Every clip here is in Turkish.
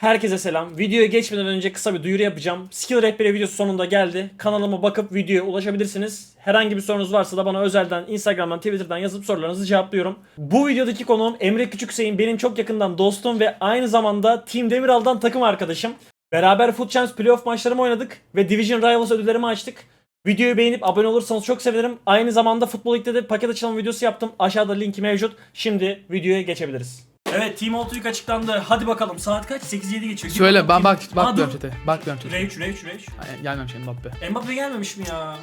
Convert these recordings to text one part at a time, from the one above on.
Herkese selam. Videoya geçmeden önce kısa bir duyuru yapacağım. Skill rehberi videosu sonunda geldi. Kanalıma bakıp videoya ulaşabilirsiniz. Herhangi bir sorunuz varsa da bana özelden Instagram'dan, Twitter'dan yazıp sorularınızı cevaplıyorum. Bu videodaki konuğum Emre Küçükseyin benim çok yakından dostum ve aynı zamanda Team Demiral'dan takım arkadaşım. Beraber Foot Champs playoff maçlarımı oynadık ve Division Rivals ödüllerimi açtık. Videoyu beğenip abone olursanız çok sevinirim. Aynı zamanda Futbol Lig'de de paket açılım videosu yaptım. Aşağıda linki mevcut. Şimdi videoya geçebiliriz. Evet Team Ultimate açıklandı. Hadi bakalım saat kaç? 8-7 geçiyor. Bakalım ben bak Aa, bakmıyorum dur. chat'e. Bakmıyorum chat'e. Rage, Rage, Rage. Ay, Gelmemiş Mbappe. Mbappe gelmemiş mi ya?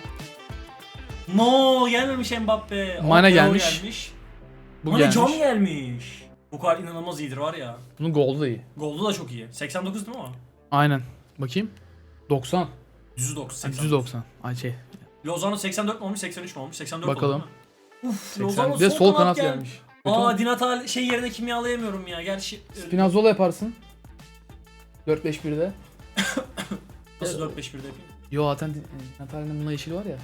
No gelmemiş Mbappe. Mane Leo gelmiş. Bu Mane gelmiş. John gelmiş. Bu kadar inanılmaz iyidir var ya. Bunun golü da iyi. Goldu da çok iyi. 89 değil mi o? Aynen. Bakayım. 90. 109. 80. 190. Ay şey. Lozano 84 mi olmuş 83 mi olmuş? 84 Bakalım. oldu değil mi? Uf 80. Lozano Bir de sol kanat gel- gelmiş. Aa. Dinatal şey yerine kimyalayamıyorum ya. Gerçi e, Spinazzola yaparsın. 4-5-1'de. nasıl 4-5-1'de yapayım? Yo zaten Natalya'nın bununla yeşil var ya.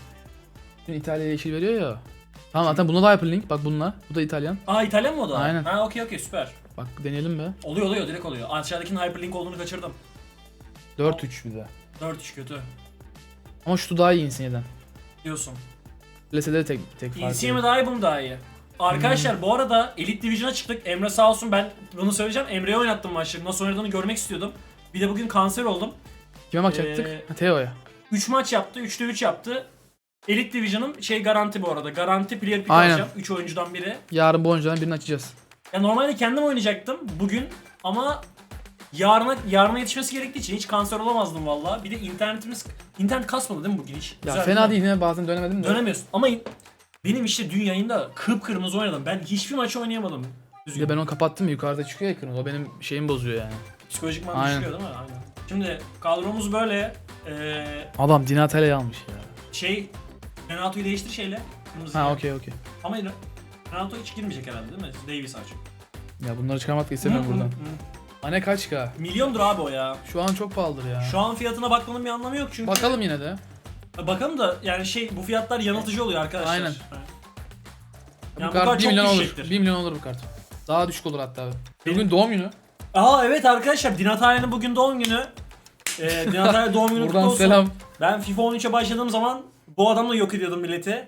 Dün İtalya yeşil veriyor ya. Tamam zaten buna da hyperlink. Bak bununla. Bu da İtalyan. Aa İtalyan mı o da? Aynen. Ha okey okey süper. Bak deneyelim be. Oluyor oluyor direkt oluyor. Aşağıdakinin hyperlink olduğunu kaçırdım. 4-3 bir de. 4-3 kötü Ama şutu daha iyi Insigne'den. diyorsun. Lese'de tek tek farkı. Insigne mi daha iyi bu mu daha iyi? Arkadaşlar bu arada Elite Division'a çıktık. Emre sağ olsun ben bunu söyleyeceğim. Emre'ye oynattım maçları. Nasıl oynadığını görmek istiyordum. Bir de bugün kanser oldum. Kime bakacaktık? Ee, Ha, Teo'ya. 3 maç yaptı. 3'te 3 yaptı. Elite Division'ın şey garanti bu arada. Garanti player pick Aynen. alacağım. 3 oyuncudan biri. Yarın bu oyuncudan birini açacağız. Ya normalde kendim oynayacaktım bugün ama yarına yarına yetişmesi gerektiği için hiç kanser olamazdım valla. Bir de internetimiz internet kasmadı değil mi bugün hiç? Ya Güzel, fena değil. mi? bazen dönemedim de. Dönemiyorsun. Ama in- benim işte dün yayında kıpkırmızı oynadım. Ben hiçbir maç oynayamadım. Bir de ben onu kapattım yukarıda çıkıyor ekran. O benim şeyimi bozuyor yani. Psikolojik man Aynen. düşüyor değil mi? Aynen. Şimdi kadromuz böyle. Ee, Adam Dinatel'e almış ya. şey Renato'yu değiştir şeyle. Kırmızı. Ha okey okey. Ama Re- Renato hiç girmeyecek herhalde değil mi? Davis açık. Ya bunları çıkarmak da istemiyorum buradan. Anne kaç ka? Milyondur abi o ya. Şu an çok pahalıdır ya. Şu an fiyatına bakmanın bir anlamı yok çünkü. Bakalım yine de. Bakalım da yani şey bu fiyatlar yanıltıcı oluyor arkadaşlar. Aynen. Yani bu kart kart 1 çok milyon olur. düşecektir. 1 milyon olur bu kart. Daha düşük olur hatta. Bugün doğum günü. Aa evet arkadaşlar Dinatalya'nın bugün doğum günü. Ee, Dinatalya doğum günü kutlu olsun. selam. Ben FIFA 13'e başladığım zaman bu adamla yok ediyordum milleti.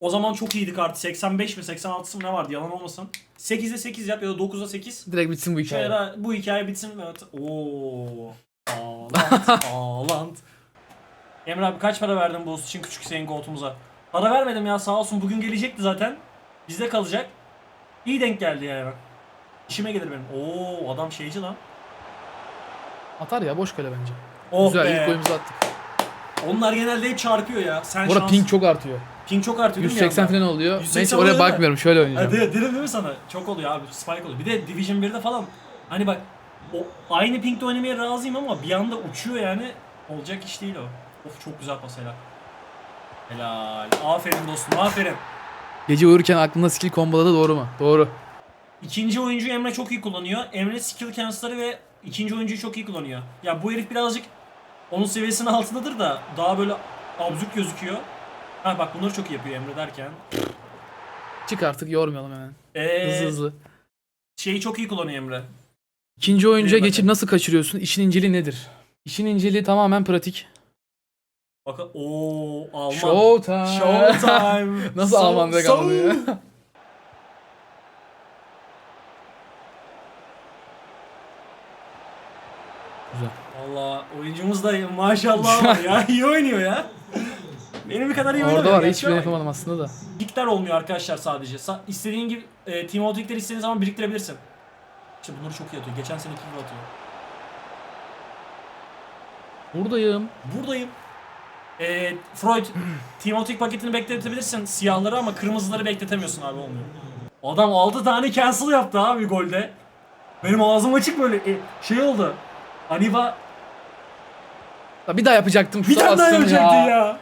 O zaman çok iyiydi kartı. 85 mi 86'sı mı ne vardı yalan olmasın. 8'e 8 yap ya da 9'a 8. Direkt bitsin bu hikaye. Şöyle bu hikaye bitsin. Evet. Oo. Ağlant. ağlant. Emre abi kaç para verdin bu için küçük Hüseyin koltuğumuza? Para vermedim ya sağ olsun bugün gelecekti zaten. Bizde kalacak. İyi denk geldi yani. İşime gelir benim. Oo adam şeyci lan. Atar ya boş kale bence. Oh Güzel be. ilk golümüzü attık. Onlar genelde hep çarpıyor ya. Sen Bu arada şans... ping çok artıyor. Ping çok artıyor değil mi 180 yandan? falan oluyor. 180 Neyse oluyor oraya değil mi? bakmıyorum. Şöyle oynayacağım. de- dedim değil mi sana? Çok oluyor abi. Spike oluyor. Bir de Division 1'de falan. Hani bak o aynı pingde oynamaya razıyım ama bir anda uçuyor yani. Olacak iş değil o. Of çok güzel pas helal. Helal. Aferin dostum aferin. Gece uyurken aklında skill komboladı doğru mu? Doğru. İkinci oyuncu Emre çok iyi kullanıyor. Emre skill cancel'ları ve ikinci oyuncuyu çok iyi kullanıyor. Ya bu herif birazcık onun seviyesinin altındadır da daha böyle absürt gözüküyor. Ha bak bunları çok iyi yapıyor Emre derken. Çık artık yormayalım hemen. Ee, Hızlı hızlı. Şeyi çok iyi kullanıyor Emre. İkinci oyuncuya Benim geçip nasıl kaçırıyorsun? İşin inceliği nedir? İşin inceliği tamamen pratik. Bakın ooo Alman. Showtime. Showtime. Nasıl So- Almanca so- kaldı ya? Güzel. Valla oyuncumuz da maşallah var ya. iyi oynuyor ya. Benim kadar iyi oynamıyor. Orada var hiçbir ama yapamadım aslında da. Ligler olmuyor arkadaşlar sadece. Sa- istediğin gibi e, Team Out Lig'leri istediğin zaman biriktirebilirsin. İşte bunları çok iyi atıyor. Geçen seneki gibi atıyor. Buradayım. Buradayım. E, Freud, Lig paketini bekletebilirsin siyahları ama kırmızıları bekletemiyorsun abi olmuyor. Adam 6 tane cancel yaptı abi golde. Benim ağzım açık böyle e, şey oldu. Aniva Ya bir daha yapacaktım. Bir tane daha bastım yapacaktı ya.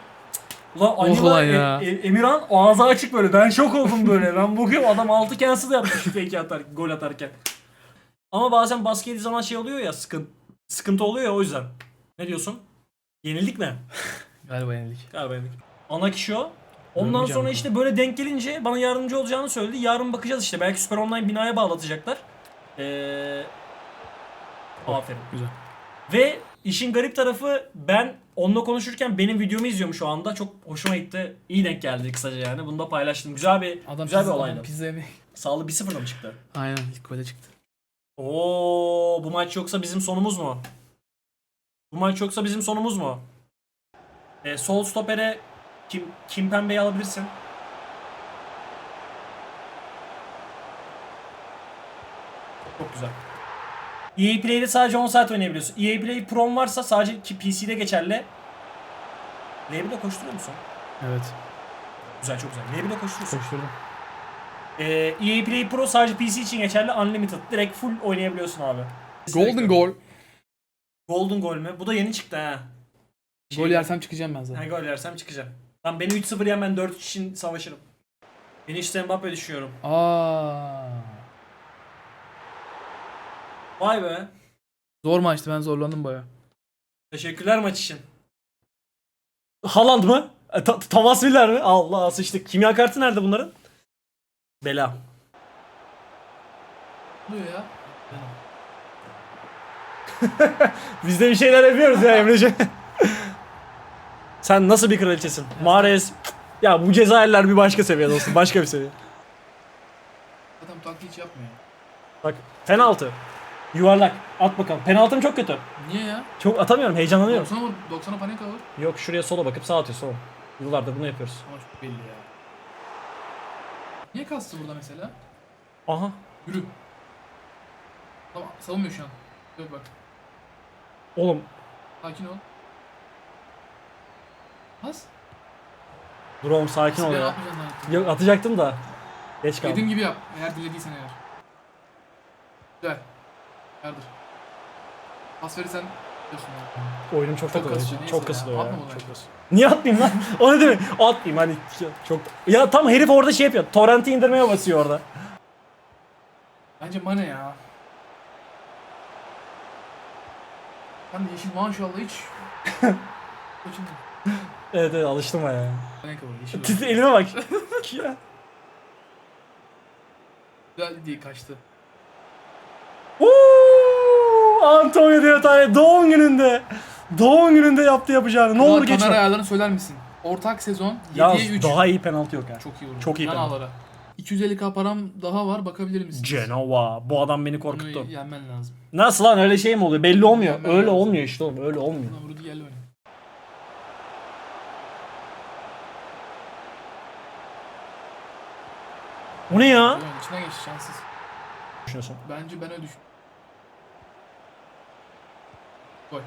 Ulan Aniva, ulan E- ya. E- Emirhan ağzı açık böyle. Ben şok oldum böyle. Ben bugün adam 6 cancel yaptı şu fake atar, gol atarken. Ama bazen basket zaman şey oluyor ya sıkıntı, sıkıntı oluyor ya o yüzden. Ne diyorsun? Yenildik mi? Galiba yenildik. Galiba yenildik. Ana kişi o. Ondan Görmeyeceğim sonra işte böyle denk gelince bana yardımcı olacağını söyledi. Yarın bakacağız işte. Belki Süper Online binaya bağlatacaklar. Ee, Aferin. Güzel. Ve işin garip tarafı ben onunla konuşurken benim videomu izliyorum şu anda. Çok hoşuma gitti. İyi denk geldi kısaca yani. Bunu da paylaştım. Güzel bir Adam güzel bir pizza, olaydı. pizza yemeği. Sağlı 1-0'da mı çıktı? Aynen ilk böyle çıktı. Oo, bu maç yoksa bizim sonumuz mu? Bu maç yoksa bizim sonumuz mu? E, sol stopere Kim Kim Pembe'yi alabilirsin. Çok güzel. EA Play'de sadece 10 saat oynayabiliyorsun. EA Play Pro'm varsa sadece ki PC'de geçerli. L1'de koşturuyor musun? Evet. Güzel çok güzel. L1'de koşturuyorsun. Koşturdum. Ee, EA Play Pro sadece PC için geçerli. Unlimited. Direkt full oynayabiliyorsun abi. Golden goal. Golden gol mü? Bu da yeni çıktı ha. Şey- Gol yersem çıkacağım ben zaten. gol yersem çıkacağım. Lan beni 3-0 yen ben 4 için savaşırım. Beni işte Mbappe düşünüyorum. Aa. Vay be. Zor maçtı ben zorlandım baya. Teşekkürler maç için. Haaland mı? E, Ta- Thomas Müller mi? Allah sıçtık. Kimya kartı nerede bunların? Bela. Ne oluyor ya? Biz de bir şeyler yapıyoruz ya Emre'ciğim. Sen nasıl bir kraliçesin? Mahrez. Ya bu Cezayirler bir başka seviye dostum. Başka bir seviye. Adam taklit hiç yapmıyor. Bak penaltı. Yuvarlak. At bakalım. Penaltım çok kötü. Niye ya? Çok atamıyorum. Heyecanlanıyorum. 90'a vur. 90'a panik alır. Yok şuraya sola bakıp sağ atıyor sola. Yıllardır bunu yapıyoruz. Ama çok belli ya. Niye kastı burada mesela? Aha. Yürü. Tamam savunmuyor şu an. Dur bak. Oğlum. Sakin ol. Pas. Dur oğlum sakin ol ya. Yok atacaktım da. Geç Dediğim kaldım. gibi yap. Eğer dilediysen eğer. Güzel. Yardır. Pas verirsen diyorsun ya. Oyunum çok Çok takılıyor. neyse Çok ya. kasılıyor ya. Atma bunu Çok kasıyor. Niye atmayayım lan? o ne demek? Atmayayım hani çok. Ya tam herif orada şey yapıyor. Torrent'i indirmeye basıyor orada. Bence Mane ya. Ben de yeşil maşallah hiç. Kaçındım. Evet evet alıştım ya. Yeşil. Tiz elime bak. Ya. Güzel diye kaçtı. Uuu, Antonio Natale doğum gününde. Doğum gününde yaptı yapacağını. Ne olur Kamera geçme. ayarlarını söyler misin? Ortak sezon Ya 7'ye 3. daha iyi penaltı yok ya. Çok iyi vurdu. Çok iyi penaltı. ağlara. 250k param daha var bakabilir misiniz? Genova. Bu adam beni korkuttu. Bunu yenmen lazım. Nasıl lan öyle şey mi oluyor? Belli olmuyor. Öyle olmuyor işte oğlum. Öyle olmuyor. Vurdu geldi oyna. Bu ne ya? Oyun içinden geçti şanssız. Düşünüyorsun. Bence ben öyle düşün. Gol.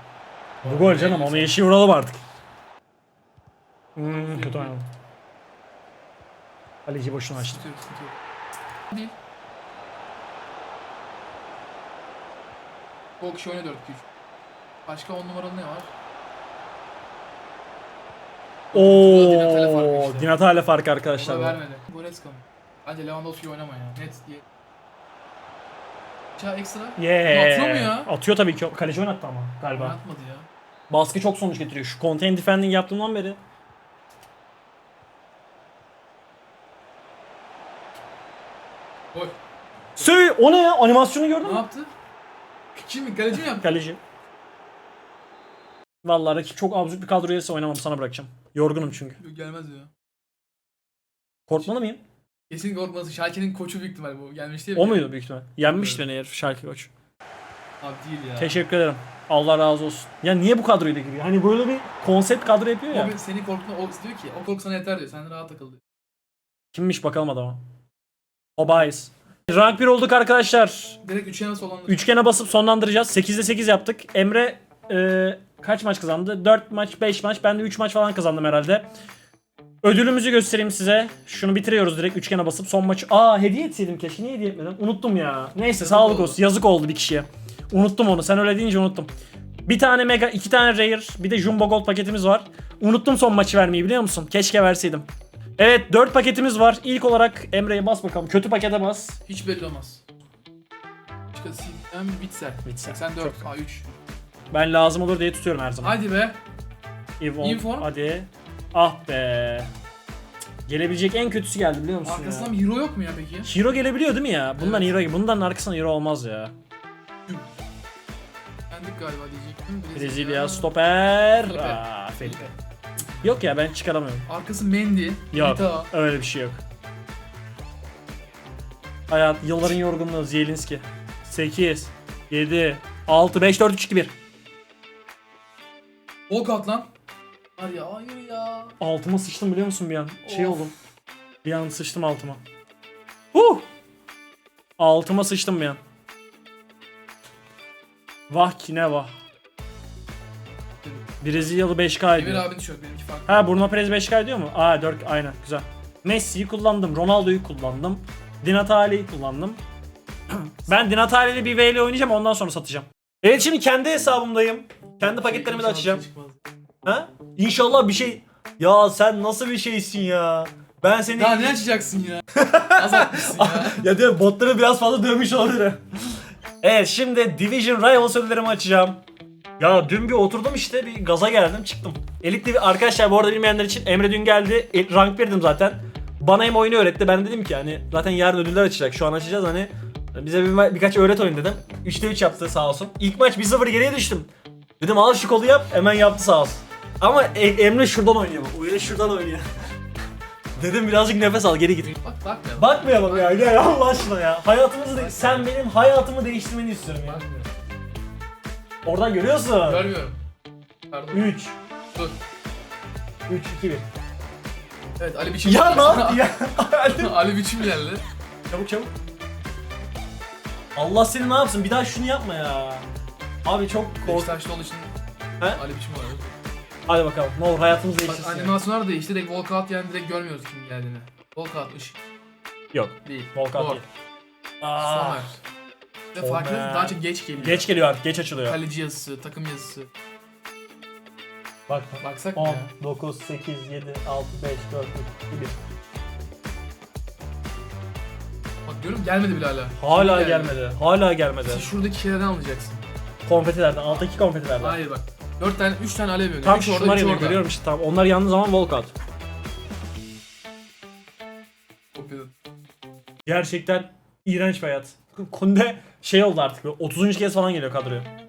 Bu gol canım. Onu yeşil vuralım artık. Hmm, kötü oynadım. Kaleci boşuna açtı. Sıkıntı yok, sıkıntı yok. Değil. Bu kişi oyna 4 3 Başka 10 numaralı ne var? Oo, işte. Di Natale farkı Arkadaşlar arkadaşlar. bu. vermedi. Goretzka mı? Bence Lewandowski oynama ya. Net diye. Ya ekstra. Yeah. Atıyor mu ya? Atıyor tabii ki. Kaleci oynattı ama galiba. Oynatmadı ya. Baskı çok sonuç getiriyor. Şu contain defending yaptığımdan beri. Gol. Söy o ne ya? Animasyonu gördün Ne mü? yaptı? Kim mi? Kaleci mi yaptı? Kaleci. Vallahi rakip çok absürt bir kadro gelirse oynamam sana bırakacağım. Yorgunum çünkü. Gelmez ya. Korkmalı mıyım? Kesin korkması. Schalke'nin koçu büyük ihtimal bu. Gelmişti ya. O bir muydu büyük ihtimal? Yenmişti beni herif Schalke koç. Abi değil ya. Teşekkür ederim. Allah razı olsun. Ya niye bu kadroyla giriyor? Hani böyle bir konsept kadro yapıyor ya. O bir- seni korkutma. O diyor ki o korku sana yeter diyor. Sen rahat takıl diyor. Kimmiş bakalım adama. Obayız. Rank 1 olduk arkadaşlar. Direkt üçe nasıl olanları. Üçgene basıp sonlandıracağız. 8'de 8 yaptık. Emre e, kaç maç kazandı? 4 maç, 5 maç. Ben de 3 maç falan kazandım herhalde. Ödülümüzü göstereyim size. Şunu bitiriyoruz direkt üçgene basıp son maçı. Aa hediye etseydim keşke. Niye hediye etmedim? Unuttum ya. Neyse Yazık sağlık oldu. olsun. Yazık oldu bir kişiye. Unuttum onu. Sen öyle deyince unuttum. Bir tane mega, iki tane rare, bir de jumbo gold paketimiz var. Unuttum son maçı vermeyi biliyor musun? Keşke verseydim. Evet 4 paketimiz var. İlk olarak Emre'ye bas bakalım. Kötü pakete bas. Hiç belli olmaz. Hem Bitser. Bitser. 84. A3. Ben lazım olur diye tutuyorum her zaman. Hadi be. Inform. Inform. Hadi. Ah be. Gelebilecek en kötüsü geldi biliyor musun Arkasından ya? bir hero yok mu ya peki? Hero gelebiliyor değil mi ya? Bundan Evet. hero bundan arkasından hero olmaz ya. galiba diyecektim. Brezilya stoper. Felipe. Aa, Felipe. Yok ya ben çıkaramıyorum. Arkası Mendy. Yok Militao. öyle bir şey yok. Hayat yılların yorgunluğu Zielinski. 8 7 6 5 4 3 2 1. Walkout lan. Var ya hayır ya. Altıma sıçtım biliyor musun bir an? Şey Of. oldum. Bir an sıçtım altıma. Huh! Altıma sıçtım bir an. Vah ki ne vah. Brezilyalı 5K Emir ediyor. abinin tişört benimki farklı. Ha Bruno Perez 5K diyor mu? Aa 4 aynen güzel. Messi'yi kullandım. Ronaldo'yu kullandım. Di Natale'yi kullandım. ben Di Natale'li bir VL oynayacağım ondan sonra satacağım. Evet şimdi kendi hesabımdayım. Kendi paketlerimi de açacağım. şey çıkmaz. Ha? İnşallah bir şey... Ya sen nasıl bir şeysin ya? Ben seni... Daha ne açacaksın ya? Az atmışsın ya. ya diyor botları biraz fazla dövmüş olabilir. evet şimdi Division Rivals ödüllerimi açacağım. Ya dün bir oturdum işte bir gaza geldim çıktım. Elite arkadaşlar bu arada bilmeyenler için Emre dün geldi. E, rank 1'dim zaten. Bana hem oyunu öğretti. Ben dedim ki hani zaten yarın ödüller açacak. Şu an açacağız hani. Bize bir, birkaç öğret oyun dedim. 3'te 3 yaptı sağ olsun. İlk maç 1-0 geriye düştüm. Dedim al şu kolu yap. Hemen yaptı sağ olsun. Ama E- Emre şuradan oynuyor. Uyarı şuradan oynuyor. dedim birazcık nefes al geri git. Bak bakmayalım. Bakmayalım ya gel Allah aşkına ya. Hayatımızı de- sen benim hayatımı değiştirmeni istiyorum ya. Oradan görüyorsun. Görmüyorum. Pardon. 3 Dur. 3 2 1. Evet Ali Biçim. Ya ne yaptı ya? Ali Biçim geldi. çabuk çabuk. Allah seni ne yapsın? Bir daha şunu yapma ya. Abi çok kork. Beşiktaşlı olduğu için He? Ali Biçim var. Hadi bakalım. Ne olur hayatımızı Bak değiştirsin. ya. animasyonlar da değişti. Direkt walkout yani direkt görmüyoruz kim geldiğini. Walkout ışık Yok. değil. Volkan Gol. değil. Aa. Ve Somer. daha çok geç geliyor. geç geliyor artık. Geç açılıyor. Kaleci yazısı, takım yazısı. Bak. Baksak mı 10, ya? 9, 8, 7, 6, 5, 4, 3, 2, 1. Bak diyorum gelmedi bile hala. Hala Şimdi gelmedi. Hala gelmedi. İşte şuradaki şeylerden alacaksın. Konfetilerden. Alttaki konfetilerden. Hayır bak. 4 tane 3 tane alev yanıyor. Tam Üç şunlar orada, üç yanıyor orada. görüyorum işte tam. Onlar yandığı zaman walkout. Gerçekten iğrenç bir hayat. Kunde şey oldu artık böyle 30. kez falan geliyor kadroya.